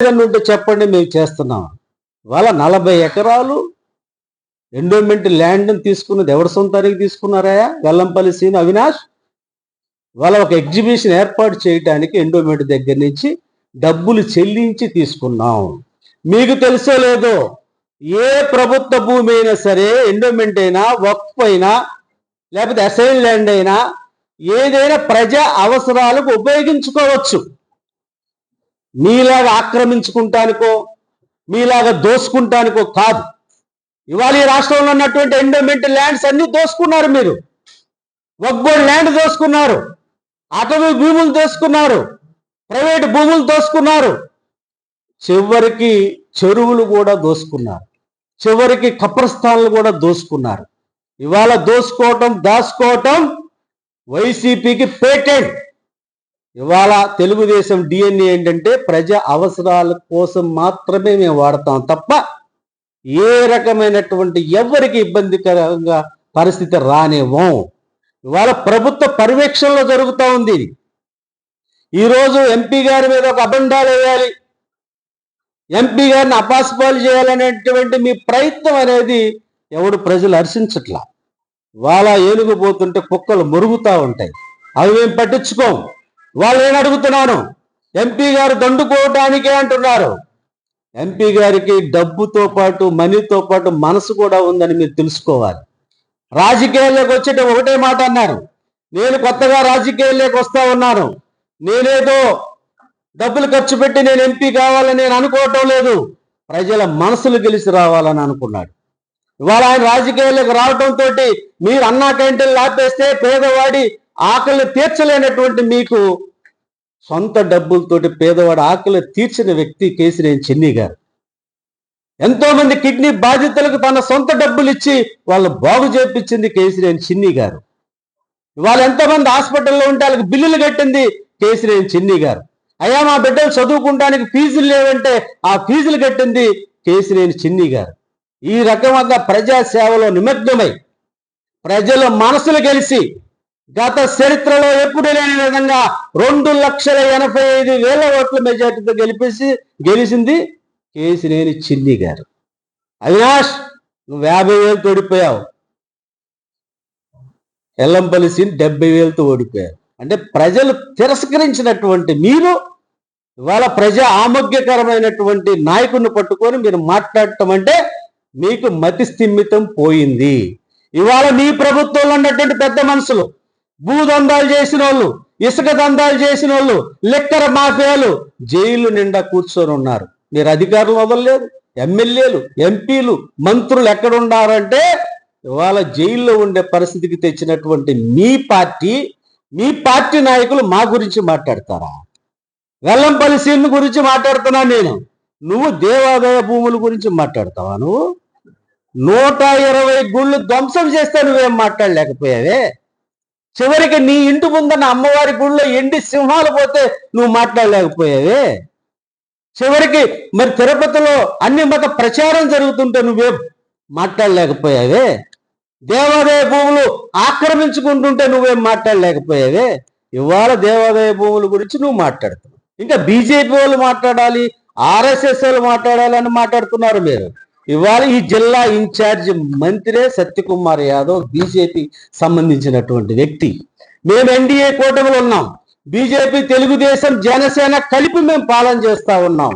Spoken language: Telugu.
ఏదైనా ఉంటే చెప్పండి మేము చేస్తున్నాం. వాళ్ళ నలభై ఎకరాలు ఎండోమెంట్ ల్యాండ్ని తీసుకున్నది ఎవరి సొంతానికి తీసుకున్నారా? వెల్లంపల్లి సీన్ అవినాష్. వాళ్ళ ఒక ఎగ్జిబిషన్ ఏర్పాటు చేయడానికి ఎండోమెంట్ దగ్గర నుంచి డబ్బులు చెల్లించి తీసుకున్నాం. మీకు తెలుసో లేదో ఏ ప్రభుత్వ భూమి అయినా సరే ఎండోమెంట్ అయినా వక్ఫ్ అయినా లేకపోతే అసైన్ ల్యాండ్ అయినా ఏదైనా ప్రజా అవసరాలకు ఉపయోగించుకోవచ్చు. మీలాగా ఆక్రమించుకుంటానికో మీలాగా దోసుకుంటానికో కాదు. ఇవాళ ఈ రాష్ట్రంలో ఉన్నటువంటి ఎండోమెంట్ ల్యాండ్స్ అన్ని దోసుకున్నారు మీరు. వక్బోర్డ్ ల్యాండ్ దోసుకున్నారు. అటవీ భూములు దోసుకున్నారు. ప్రైవేట్ భూములు దోసుకున్నారు. చివరికి చెరువులు కూడా దోసుకున్నారు. చివరికి కప్రస్థానాలు కూడా దోసుకున్నారు. ఇవాళ దోసుకోవటం దాచుకోవటం వైసీపీకి పేటెంట్. ఇవాళ తెలుగుదేశం డిఎన్ఏ ఏంటంటే ప్రజా అవసరాల కోసం మాత్రమే మేము వాడతాం తప్ప ఏ రకమైనటువంటి ఎవరికి ఇబ్బందికరంగా పరిస్థితి రానివ్వం ఇవాళ ప్రభుత్వ పర్యవేక్షణలో జరుగుతూ ఉంది ఇది. ఈరోజు ఎంపీ గారి మీద ఒక అబండాలు వేయాలి. ఎంపీ గారిని అపాస్పాలు చేయాలనేటువంటి మీ ప్రయత్నం అనేది ఎవడు ప్రజలు హర్షించట్లా. వాళ్ళ ఏనుగు పోతుంటే కుక్కలు మురుగుతూ ఉంటాయి. అవి మేము పట్టించుకోము. వాళ్ళు నేను అడుగుతున్నాను? ఎంపీ గారు దండుకోవటానికే అంటున్నారు. ఎంపీ గారికి డబ్బుతో పాటు మనీతో పాటు మనసు కూడా ఉందని మీరు తెలుసుకోవాలి. రాజకీయాల్లోకి వచ్చేట ఒకటే మాట అన్నారు. నేను కొత్తగా రాజకీయాల్లోకి వస్తా ఉన్నాను. నేనేదో డబ్బులు ఖర్చు పెట్టి నేను ఎంపీ కావాలని నేను అనుకోవటం లేదు. ప్రజల మనసులు గెలిచి రావాలని అనుకున్నాడు. ఇవాళ ఆయన రాజకీయాల్లోకి రావటంతో మీరు అన్నా క్యాంటీన్లు ఆపేస్తే పేదవాడి ఆకలి తీర్చలేనటువంటి మీకు సొంత డబ్బులతోటి పేదవాడి ఆకలి తీర్చిన వ్యక్తి కేసినేని చెన్నీ గారు. ఎంతో మంది కిడ్నీ బాధితులకు తన సొంత డబ్బులు ఇచ్చి వాళ్ళు బాగు చేపించింది కేసినేని చిన్ని గారు. వాళ్ళు ఎంతమంది హాస్పిటల్లో ఉంటే వాళ్ళకి బిల్లులు కట్టింది కేసినేని చిన్ని గారు. అయ్యా మా బిడ్డలు చదువుకుంటానికి ఫీజులు లేవంటే ఆ ఫీజులు కట్టింది కేసినేని చిన్ని గారు. ఈ రకమంగా ప్రజా సేవలో నిమగ్నమై ప్రజల మనసులు గెలిచి గత చరిత్రలో ఎప్పుడు లేని విధంగా రెండు లక్షల ఎనభై ఐదు వేల ఓట్ల మెజార్టీతో గెలిపేసి గెలిచింది కేసినేని చిన్ని గారు. అవినాష్ నువ్వు యాభై వేలతో ఓడిపోయావు. ఎల్లంపల్లి సీన్ డెబ్బై వేలతో ఓడిపోయారు. అంటే ప్రజలు తిరస్కరించినటువంటి మీరు ఇవాళ ప్రజా ఆమోగ్యకరమైనటువంటి నాయకుడిని పట్టుకొని మీరు మాట్లాడటం అంటే మీకు మతి స్థిమితం పోయింది. ఇవాళ మీ ప్రభుత్వంలో ఉన్నటువంటి పెద్ద మనుషులు భూదందాలు చేసిన వాళ్ళు ఇసుక దందాలు చేసిన వాళ్ళు లెక్కర మాఫియాలు జైలు నిండా కూర్చొని ఉన్నారు. మీరు అధికారులు వదలలేదు ఎమ్మెల్యేలు ఎంపీలు మంత్రులు ఎక్కడున్నారంటే ఇవాళ జైల్లో ఉండే పరిస్థితికి తెచ్చినటువంటి మీ పార్టీ మీ పార్టీ నాయకులు మా గురించి మాట్లాడతారా? వెల్లంపల్లి సీన్ గురించి మాట్లాడుతున్నా నేను. నువ్వు దేవాదాయ భూముల గురించి మాట్లాడతావా నువ్వు? నూట ఇరవై గుళ్ళు ధ్వంసం చేస్తే నువ్వేం మాట్లాడలేకపోయావే? చివరికి నీ ఇంటి ముందన్న అమ్మవారి గుళ్ళో ఎండి సింహాలు పోతే నువ్వు మాట్లాడలేకపోయావే. చివరికి మరి తిరుపతిలో అన్ని మత ప్రచారం జరుగుతుంటే నువ్వే మాట్లాడలేకపోయావే. దేవాదాయ భూములు ఆక్రమించుకుంటుంటే నువ్వేం మాట్లాడలేకపోయావే. ఇవాళ దేవాదాయ భూముల గురించి నువ్వు మాట్లాడుతున్నావు. ఇంకా బీజేపీ వాళ్ళు మాట్లాడాలి ఆర్ఎస్ఎస్ వాళ్ళు మాట్లాడాలి అని మాట్లాడుతున్నారు మీరు. ఇవాళ ఈ జిల్లా ఇన్ఛార్జ్ మంత్రే సత్యకుమార్ యాదవ్ బీజేపీ సంబంధించినటువంటి వ్యక్తి. మేము ఎన్డీఏ కూటమిలో ఉన్నాం. బీజేపీ తెలుగుదేశం జనసేన కలిపి మేము పాలన చేస్తా ఉన్నాం.